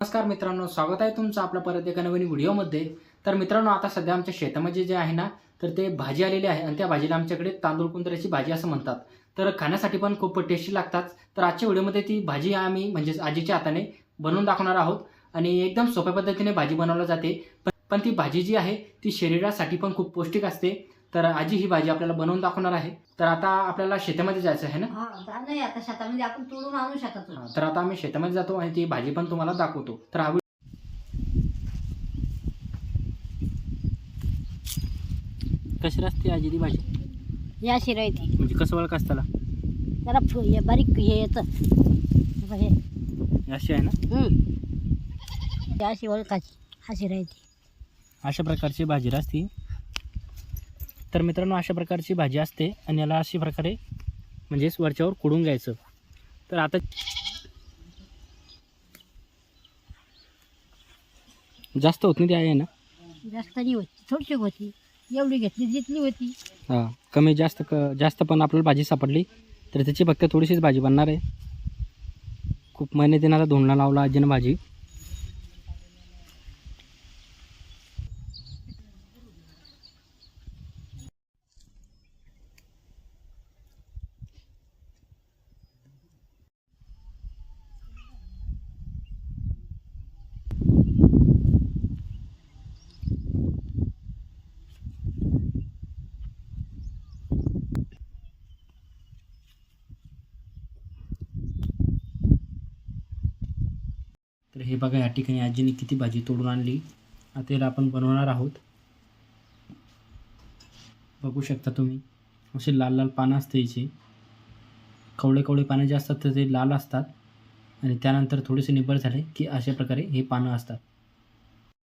नमस्कार मित्रांनो स्वागत आहे तुमचं आपल्या परत एका नवीन व्हिडिओमध्ये. तर मित्रांनो आता सध्या आमच्या शेतामध्ये जे आहे ना तर ते भाजी आलेली आहे आणि त्या भाजीला आमच्याकडे तांदूळ कुंदऱ्याची भाजी असं म्हणतात. तर खाण्यासाठी पण खूप टेस्टी लागतात. तर आजच्या व्हिडिओमध्ये ती भाजी आम्ही म्हणजेच आजीच्या हाताने बनवून दाखवणार आहोत. आणि एकदम सोप्या पद्धतीने भाजी बनवली जाते. पण पण ती भाजी जी आहे ती शरीरासाठी पण खूप पौष्टिक असते. तर आजी ही भाजी आपल्याला बनवून दाखवणार आहे. तर आता आपल्याला शेतामध्ये जायचं आहे ना? हा नाही आता शेतामध्ये आपण तोडून आणू शकतो हा, तर आता आम्ही शेतामध्ये जातो आणि ती भाजी पण तुम्हाला दाखवतो. तर हा कशी असते आजी ती भाजी? या शिरायची म्हणजे कसं ओळख असताना जरा फु- हे बारीक हे येतं. हे. अशी आहे ना? हम्म. ही अशी ओळखाची. हा शिरायची अशा प्रकारची भाजी असते तर मित्रांनो अशा प्रकारची भाजी असते आणि याला अशा प्रकारे म्हणजेच वरच्यावर कुडून घ्यायचं. तर आता जास्त होत नाही ती आहे ना? जास्त नाही होती. थोडीशी होती एवढी घेतली जितली होती. हां कमी जास्त क जास्त पण आपल्याला भाजी सापडली तर त्याची फक्त थोडीशीच भाजी बनणार आहे. खूप मेहनतीनं आता धुंडला लावला आजीनं भाजी. तर हे बघा या ठिकाणी आजीने किती भाजी तोडून आणली. आता याला आपण बनवणार आहोत. बघू शकता तुम्ही असे लाल लाल पानं असते याची. कवळे कवळे पानं जे असतात तर ते लाल असतात. आणि त्यानंतर थोडेसे निबर झाले की अशा प्रकारे हे पानं असतात.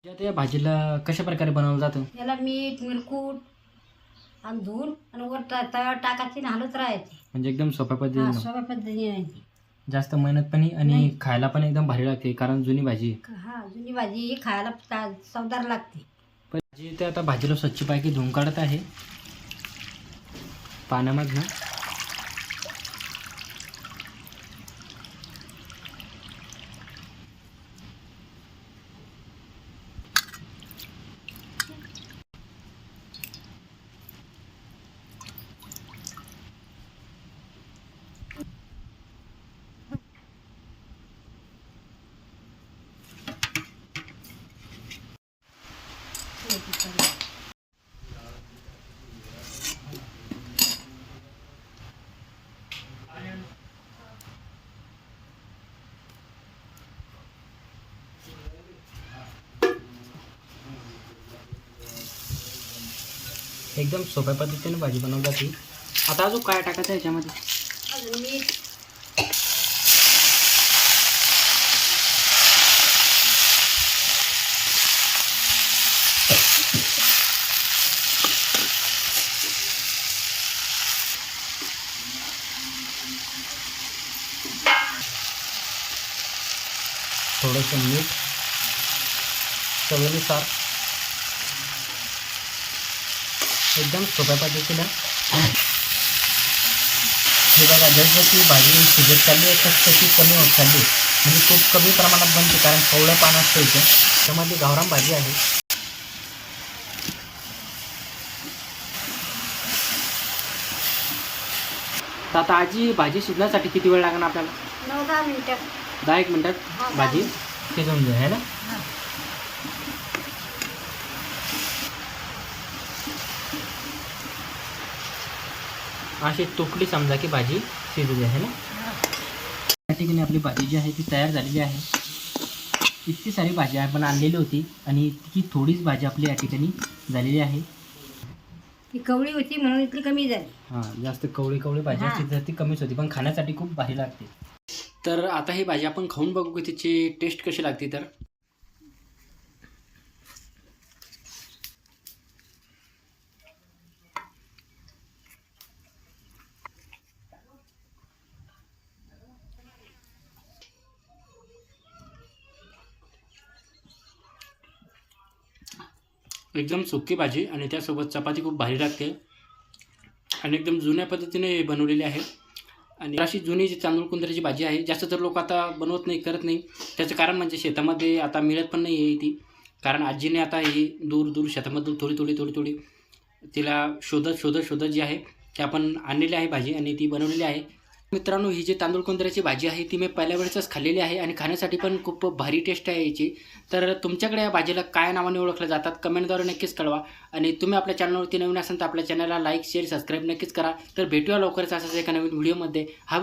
जे आता या भाजीला कशा प्रकारे बनवलं जातं? त्याला मीठ मिरकूट आणि धुवून आणि वर टाकायची हलत राहायची. म्हणजे एकदम सोप्या पद्धतीनं. सोप्या पद्धतीने जास्त मेहनत पण नाही आणि नाही. खायला पण एकदम भारी लागते कारण जुनी भाजी आहे. हा जुनी भाजी ही खायला चा- चवदार लागते पण भाजी ते आता भाजीला स्वच्छपैकी धुवून काढत आहे पाण्यामधनं एकदम सोप्या पद्धतीने भाजी बनवली जाते. आता अजून काय टाकायचं आहे याच्यामध्ये अजून मीठ. थोडंसं मीठ चवीनुसार एकदम सोप्या पद्धतीनं. हे बघा जसजशी भाजी शिजत चालली आहे तसतशी कमी होत चालली आहे. म्हणजे खूप कमी प्रमाणात बनते कारण कवळं पान असतं इथे त्यामध्ये गावरान भाजी आहे. तर आता आजी भाजी शिजण्यासाठी किती वेळ लागणार आपल्याला? नऊ दहा मिनिटं. दहा एक मिनटात भाजी. शिजवून जाईल है ना. अशी तुकडी समजा की भाजी शिजली आहे ना? या ठिकाणी आपली भाजी जी आहे ती तयार झालेली आहे. इतकी सारी भाजी आपण आणलेली होती आणि इतकी थोडीच भाजी आपली या ठिकाणी झालेली आहे. ती कवळी होती म्हणून इतकी कमी झाली. हां जास्त कवळी कवळी भाजी. असते तर ती कमीच होती पण खाण्यासाठी खूप भारी लागते. तर आता ही भाजी आपण खाऊन बघू की तिची टेस्ट कशी लागते तर. एकदम सुकी भाजी आणि त्यासोबत चपाती खूप भारी लागते. आणि एकदम जुन्या पद्धतीने बनवलेली आहे. आणि अशी जुनी जी तांदूळ कुंदऱ्याची भाजी आहे जास्त तर लोक आता बनवत नाही करत नाही. त्याचं कारण म्हणजे शेतामध्ये आता मिळत पण नाही आहे ती कारण आजीने आता ही दूर दूर शेतामधून थोडी थोडी थोडी थोडी तिला शोधत शोधत शोधत जी आहे ती आपण आणलेली आहे भाजी आणि ती बनवलेली आहे. मित्रांनो ही जी तांदूळ कुंदऱ्याची भाजी आहे ती मी पहिल्या वेळेसच खाल्लेली आहे आणि खाण्यासाठी पण खूप भारी टेस्ट आहे याची. तर तुमच्याकडे या भाजीला काय नावाने ओळखल्या जातात कमेंटद्वारे नक्कीच कळवा. आणि तुम्ही आपल्या चॅनलवरती नवीन असाल तर आपल्या चॅनलला लाईक शेअर सबस्क्राईब नक्कीच करा. तर भेटूया लवकरच असाच एका नवीन व्हिडिओमध्ये हा